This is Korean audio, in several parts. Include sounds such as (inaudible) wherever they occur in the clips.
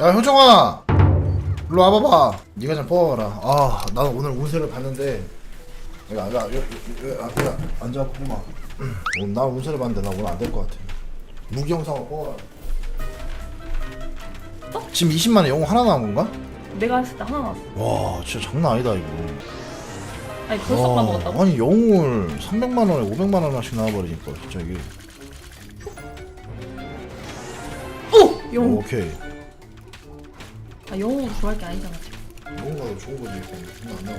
야 효정아! 일로 와봐봐. 네가 좀 뽑아라. 아 나는 오늘 운세를 봤는데 야, 야, 야, 야, 야, 야, 앉아갖고 뽑아. 오늘 나 운세를 봤는데 나 오늘 안 될 것 같아. 무경상을 뽑아라. 지금 20만원 영웅 하나 나온 건가? 내가 했을 때 하나 나왔어. 와 진짜 장난 아니다 이거. 아니 벌써 와, 까먹었다고? 아니 영웅을 300만원에 500만원씩 나와버리니까 진짜 이게 오! 영웅. 오케이 아 영웅으로 좋아할 게 아니잖아 지금. 영웅가 더 좋은 거지 이거 안 나와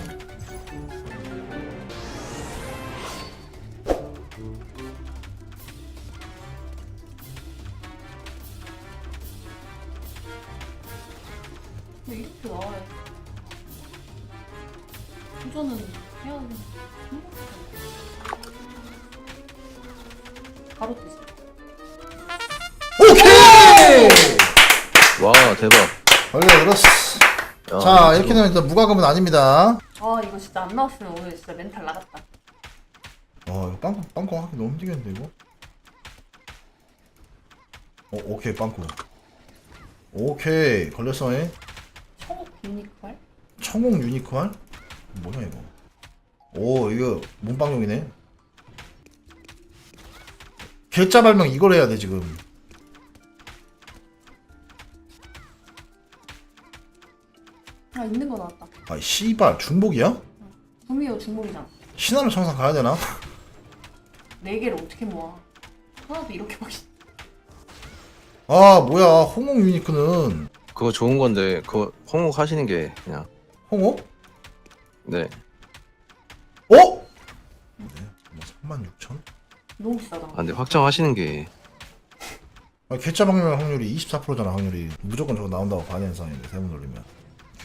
근데 이렇게 나와야 도전은 해야 되는 바로 뜨지. 오케이 와 대박. 원래 그렇어 야, 자 이렇게 되면 일단 무과금은 아닙니다. 아 이거 진짜 안 나왔으면 오늘 진짜 멘탈 나갔다. 와 이거 빵꾸 빵꾸 하기 너무 힘들겠는데 이거? 어 오케이 빵꾸. 오케이 걸렸어 잉. 청옥 유니크발? 청홍 유니크할 뭐냐 이거? 오 이거 문방용이네. 개짜 발명 이걸 해야 돼 지금 아 있는 거 나왔다. 아 씨발 중복이야? 구미호 중복이잖아. 신화를 청산 가야 되나? 네 개를 어떻게 모아? 하나도 이렇게 막. 아 뭐야 홍홍 유니크는 그거 좋은 건데 그거 홍옥 하시는 게 그냥 홍호? 네. 어? 네, 36,000? 너무 비싸다. 아 근데 확정하시는 게 아, 개짜 방면 확률이 24%잖아 확률이 무조건 저거 나온다고 봐야 상인데 세번 돌리면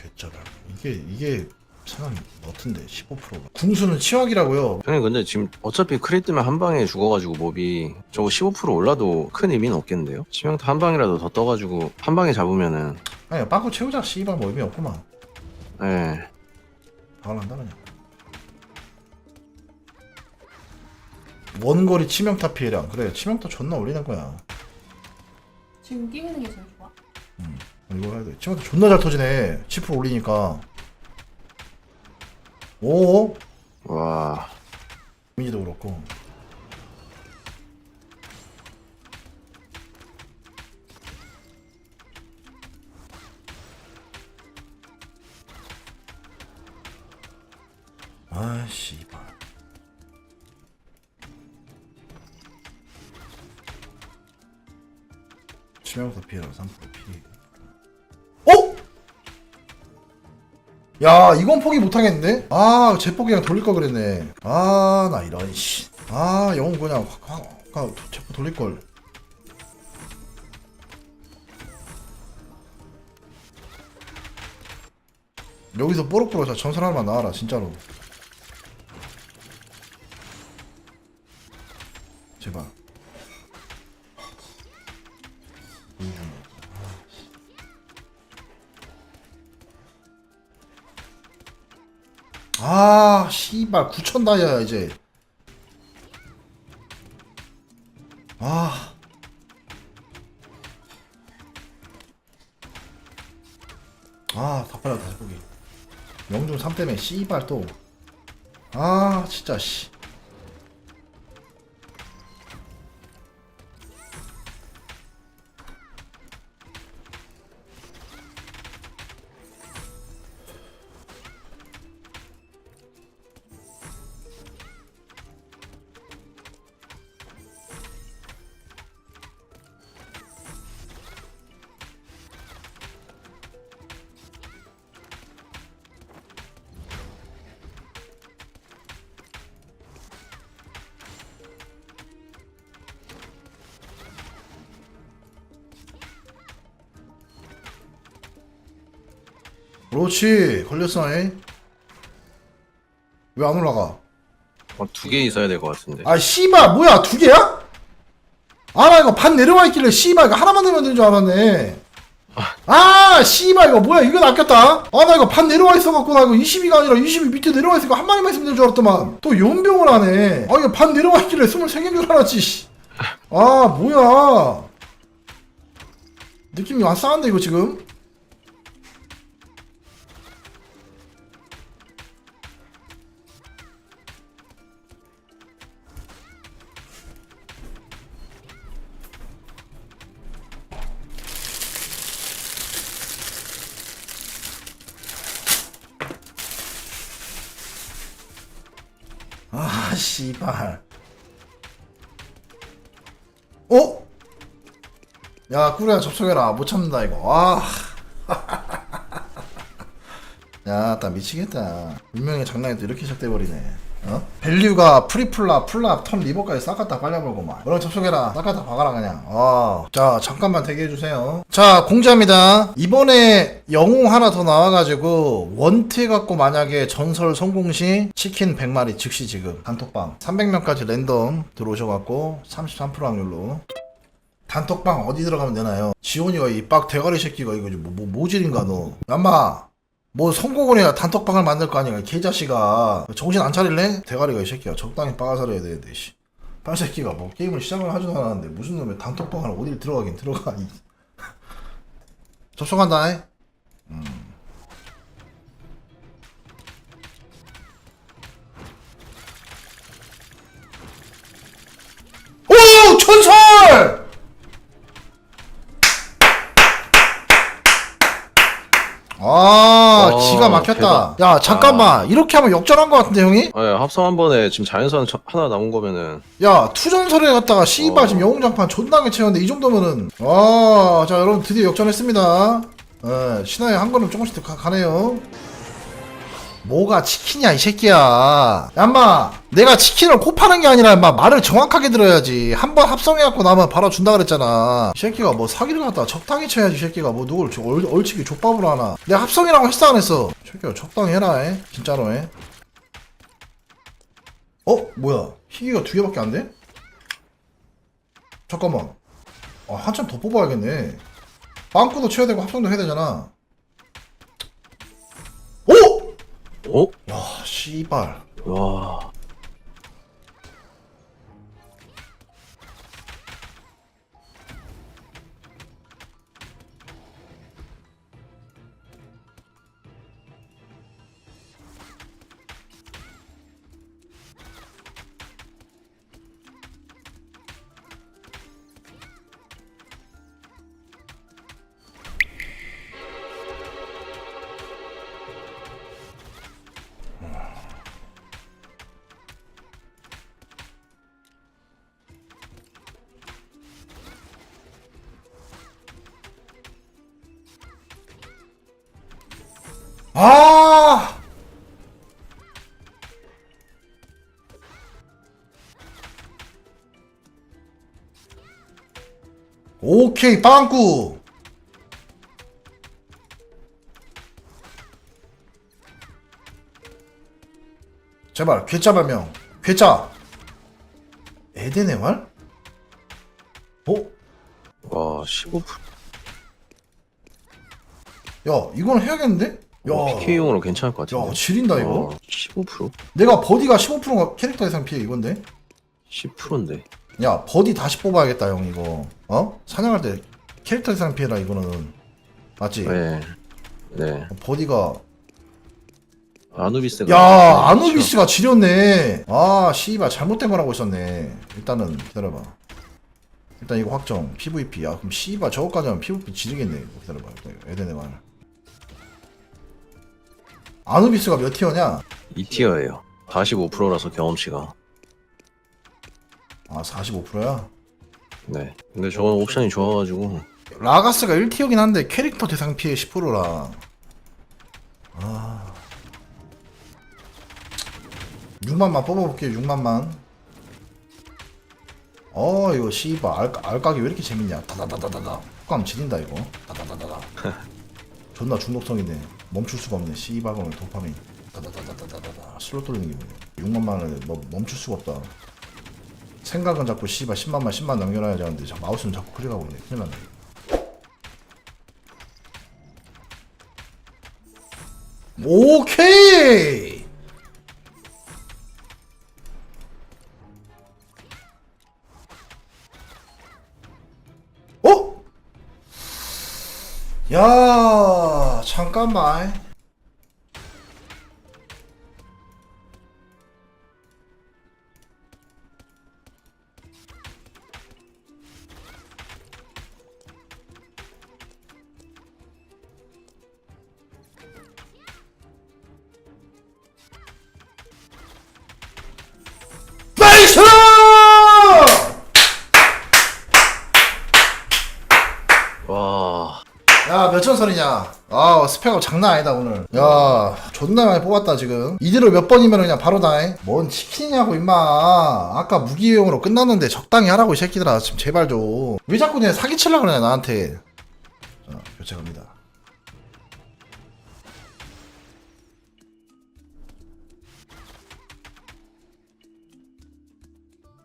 발명 이게 이게 생각 너트인데 15%가. 궁수는 치확이라고요. 형님 근데 지금 어차피 크리 뜨면 한 방에 죽어가지고 몹이 저거 15% 올라도 큰 의미는 없겠는데요? 치명타 한 방이라도 더 떠가지고 한 방에 잡으면은. 아니 빵꾸 채우자 씨발 뭐 의미 없구만. 예. 박을한다 그냥. 원거리 치명타 피해량. 그래 치명타 존나 올리는 거야. 지금 끼미는 게 제일 좋아. 이거 해야 돼. 치명타 존나 잘 터지네. 10% 올리니까. 오? 와. 이미지도 그렇고. 아 씨발. 치명타 피해라. 3% 피해 야 이건 포기 못하겠는데? 아 제포 그냥 돌릴 걸 그랬네. 아 나 이런 씨아 영웅 그냥 확, 확, 확 제포 돌릴 걸. 여기서 뽀록뽀록 자 전설 하나만 나와라 진짜로 씨발 9천 다이아야 이제. 아. 아, 다 빨라 다시 보기. 영중 3 때문에 씨발 또. 아, 진짜 씨. 그렇지. 걸렸어, 에? 왜안 올라가? 어, 두개 있어야 될 것 같은데 아 씨발 뭐야 두 개야? 아 나 이거 반 내려와 있길래 씨발 이거 하나만 내면 되는 줄 알았네 아 씨발 이거 뭐야 이거 낚였다 아 나 이거 반 내려와 있어갖고 나 이거 22가 아니라 22 밑에 내려와 있으니까 한 마리만 있으면 되는 줄 알았더만 또 연병을 하네 아 이거 반 내려와 있길래 23개인 줄 알았지 씨. 아 뭐야 느낌이 안 싸한데 이거 지금 씨발. 어? 야, 꾸루야 접속해라. 못 참는다 이거. 아. (laughs) 야, 나 미치겠다. 분명히 장난이 또 이렇게 시작돼버리네. 어? 밸류가 프리플랍, 플랍, 턴, 리버까지 싹 갖다 빨려버고만. 그럼 접속해라. 싹 갖다 박아라, 그냥. 어. 자, 잠깐만 대기해주세요. 자, 공지합니다. 이번에 영웅 하나 더 나와가지고, 원트 갖고 만약에 전설 성공 시 치킨 100마리 즉시 지금. 단톡방. 300명까지 랜덤 들어오셔갖고, 33% 확률로. 단톡방 어디 들어가면 되나요? 지원이가 이 빡 대가리 새끼가 이거 뭐, 뭐 모질인가 너. 얌마 뭐 성공을 해야 단톡방을 만들 거 아니야 이 개자식아 정신 안 차릴래? 대가리가 이 새끼야 적당히 빠가살해야 되는데 씨. 빨 새끼가 뭐 게임을 시작을 하지도 않았는데 무슨 놈의 단톡방을 어딜 들어가긴 들어가 이. (laughs) 접속한다 해. 음. 기가 막혔다. 대박. 야, 잠깐만. 이렇게 하면 역전한 것 같은데, 형이? 아, 예, 합성 한 번에 지금 자연산 저- 하나 남은 거면은 야, 투전설에 갔다가 씨발 어. 지금 영웅장판 존나게 채웠는데, 이 정도면은. 아, 자, 여러분, 드디어 역전했습니다. 예, 신화에 한 걸음 조금씩 더 가, 가네요. 뭐가 치킨이야, 이 새끼야. 얌마, 내가 치킨을 코 파는 게 아니라, 마 말을 정확하게 들어야지. 한 번 합성해갖고 나면 바로 준다 그랬잖아. 이 새끼가 뭐 사기를 갖다가 적당히 쳐야지, 이 새끼가. 뭐 누굴 저 얼, 얼치기 족밥으로 하나. 내가 합성이라고 했어, 안 했어? 이 새끼가 적당히 해라, 해. 진짜로 해. 어? 뭐야? 희귀가 두 개밖에 안 돼? 잠깐만. 아, 한참 더 뽑아야겠네. 빵꾸도 쳐야 되고 합성도 해야 되잖아. 어? 야, 씨발. 와. 오케이, 빵꾸. 제발, 괴짜 발명. 괴짜. 에덴의 말? 어? 와, 15%. 야, 이건 해야겠는데? 야, PK용으로 괜찮을 것 같은데. 야, 지린다, 이거. 어, 15%? 내가 버디가 15%가 캐릭터 예상 피해 이건데? 10%인데. 야 버디 다시 뽑아야겠다 형 이거 어? 사냥할 때 캐릭터 예상 피해라 이거는 맞지? 네. 네. 버디가 아누비스가. 야 아누비스가 지렸네 아 씨발 잘못된 거라고 있었네 일단은 기다려봐 일단 이거 확정 PVP 야 그럼 씨발 저거까지 하면 PVP 지르겠네 이거 기다려봐 일단 에덴의 말 아누비스가 몇 티어냐? 2티어예요. 45%라서 경험치가. 아 45%야? 네. 근데 저건 옵션이 좋아가지고. 라가스가 1티어긴 한데 캐릭터 대상 피해 10%라. 아. 6만만 뽑아볼게요, 6만만. 어, 이거 씨발, 알, 알까기 왜 이렇게 재밌냐. 다다다다다다. 감 지린다, 이거. 다다다다다. (laughs) 존나 중독성이네. 멈출 수가 없네. 오늘 도파민. 다다다다다다다. 슬롯 돌리는 기분이야. 6만만을 뭐 멈출 수가 없다. 생각은 자꾸 씨발 10만만 10만 남겨놔야지 하는데 자, 마우스는 자꾸 클릭하고 있네. 큰일 났네. 오케이. 어? 야, 잠깐만. 몇천 선이냐? 아 스펙업 장난 아니다 오늘. 야 존나 많이 뽑았다 지금. 이대로 몇 번이면 그냥 바로 다해 뭔 치킨이냐고 임마. 아까 무기용으로 끝났는데 적당히 하라고 이 새끼들아. 지금 제발 좀 왜 자꾸 내 사기치려고 그러냐 나한테. 자 교체 갑니다.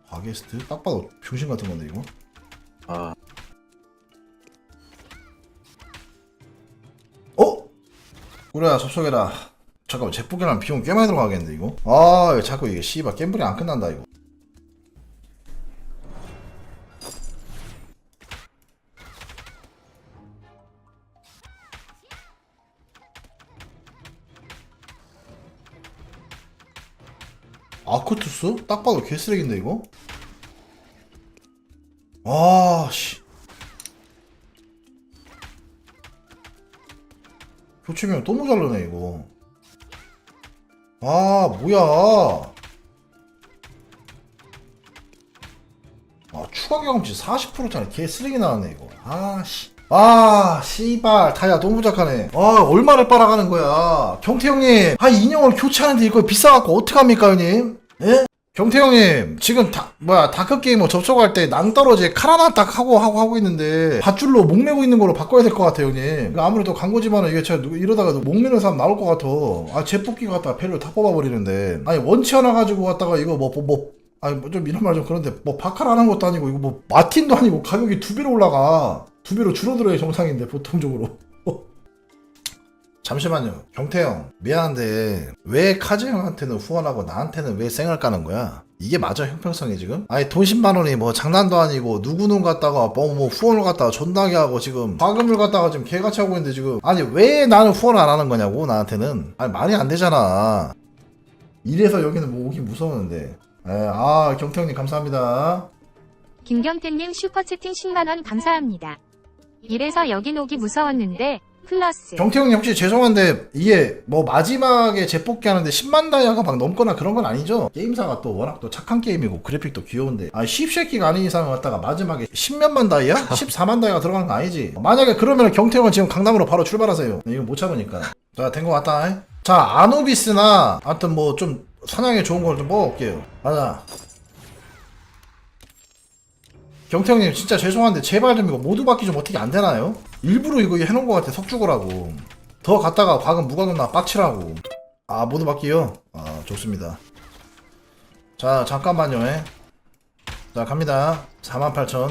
바게스트? 딱 봐도 병신 같은 건데 이거? 아 꾸려야 접속해라 잠깐만 제폭이랑 비용 꽤 많이 들어가겠는데 이거 아 자꾸 이게 씨발 갬블이 안 끝난다 이거 아쿠투스? 딱 봐도 개쓰레기인데 이거? 아씨 교체명 또 모자르네 이거. 아 뭐야. 아 추가 경험치 40%짜리 개 쓰레기 나왔네 이거. 아씨. 아 씨발 다이아 너무 부족하네. 아 얼마를 빨아가는 거야. 경태 형님 한 인형을 교체하는데 이거 비싸갖고 어떡합니까 형님? 예? 경태 형님 지금 다 뭐야 다크 게이머 접속할 때 낭떠러지 칼 하나 딱 하고 하고 하고 있는데 밧줄로 목 메고 있는 거로 바꿔야 될 것 같아요 형님. 이거 아무래도 광고지만은 이게 제가 누구 이러다가 목 메는 사람 나올 것 같아. 아 제 뽑기 갖다가 배를 다 뽑아버리는데. 아니 원치 하나 가지고 갔다가 이거 뭐뭐 뭐, 아니 뭐 좀 이런 말 좀 그런데 뭐 바칼 하는 것도 아니고 이거 뭐 마틴도 아니고 가격이 두 배로 올라가. 두 배로 줄어들어야 정상인데 보통적으로 잠시만요. 경태형, 미안한데, 왜 카즈 형한테는 후원하고 나한테는 왜 쌩을 까는 거야? 이게 맞아, 형평성이 지금? 아니, 돈 10만 원이 뭐 장난도 아니고, 누구는 갖다가, 뭐, 뭐, 후원을 갖다가 존나게 하고, 지금, 과금을 갖다가 지금 개같이 하고 있는데, 지금. 아니, 왜 나는 후원을 안 하는 거냐고, 나한테는. 아니, 말이 안 되잖아. 이래서 여기는 뭐 오기 무서웠는데. 에, 아, 경태 형님 감사합니다. 김경태님 슈퍼채팅 10만원 감사합니다. 이래서 여긴 오기 무서웠는데, 플러스. 경태형님 혹시 죄송한데 이게 뭐 마지막에 재뽑기 하는데 10만 다이아가 막 넘거나 그런 건 아니죠? 게임사가 또 워낙 또 착한 게임이고 그래픽도 귀여운데 아 씹새끼가 아닌 이상은 갖다가 마지막에 10몇만 다이아? (laughs) 14만 다이아가 들어간 거 아니지? 만약에 그러면 경태형은 지금 강남으로 바로 출발하세요 이거 못 참으니까 자된 거 같다 자 아누비스나 하여튼 뭐 좀 사냥에 좋은 걸 좀 먹어볼게요 가자 경태형님 진짜 죄송한데 제발 좀 이거 모두 받기 좀 어떻게 안 되나요? 일부러 이거 해놓은 것 같아 석 죽으라고. 더 갔다가 과금 무과금 나 빡치라고. 아 모두 받기요? 아 좋습니다. 자 잠깐만요 예. 자 갑니다. 48,000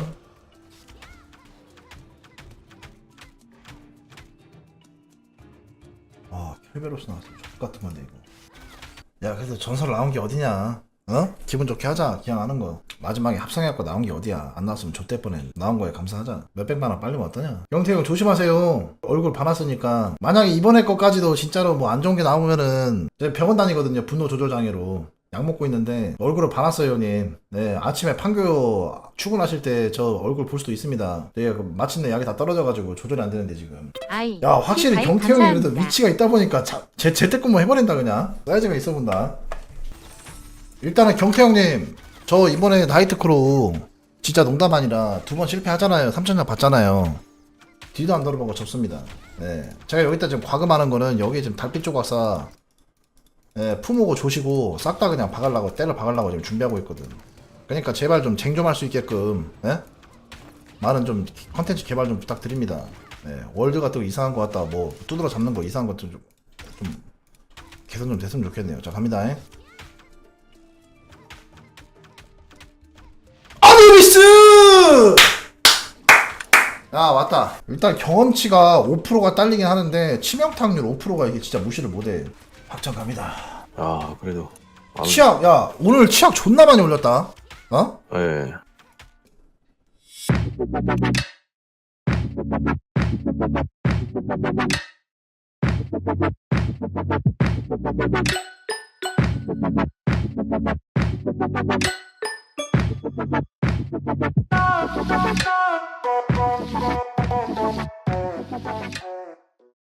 아 켈베로스 나왔어 X 같은 건데 이거. 야 그래도 전설 나온 게 어디냐 어? 기분 좋게 하자. 그냥 하는 거. 마지막에 합성해갖고 나온 게 어디야? 안 나왔으면 좆될 뻔해 나온 거에 감사하자 몇백만 원 빨리면 어떠냐? 영태형 조심하세요. 얼굴 반았으니까. 만약에 이번에 것까지도 진짜로 뭐 안 좋은 게 나오면은 제가 병원 다니거든요. 분노 조절 장애로. 약 먹고 있는데 얼굴을 반았어요 형님. 네 아침에 판교 출근하실 때 저 얼굴 볼 수도 있습니다. 네, 그 마침내 약이 다 떨어져가지고 조절이 안 되는데 지금. 아이. 야 확실히 경태형이 그래도. 위치가 있다 보니까 자, 제, 재택근무 해버린다 그냥. 사이즈가 있어 본다 일단은 경태 형님 저 이번에 나이트크로 진짜 농담 아니라 두 번 실패하잖아요 3천장 받잖아요 뒤도 안 돌아보고 접습니다 네. 제가 여기다 지금 과금하는 거는 여기 지금 달빛 조각사 예, 품오고 조시고 싹 다 그냥 박으려고 때려 박으려고 지금 준비하고 있거든 그러니까 제발 좀 쟁 좀 할 수 있게끔 예? 많은 좀 컨텐츠 개발 좀 부탁드립니다. 네, 월드가 또 이상한 거 같다. 뭐 두드러 잡는 거 이상한 것도 좀, 좀 개선 좀 됐으면 좋겠네요. 자 갑니다. 아 누비스! 야 왔다. 일단 경험치가 5%가 딸리긴 하는데 치명타률 5%가 이게 진짜 무시를 못해. 확정 갑니다. 아 그래도 아무- 치약 야 오늘 치약 존나 많이 올렸다. 어? 예. Thank you.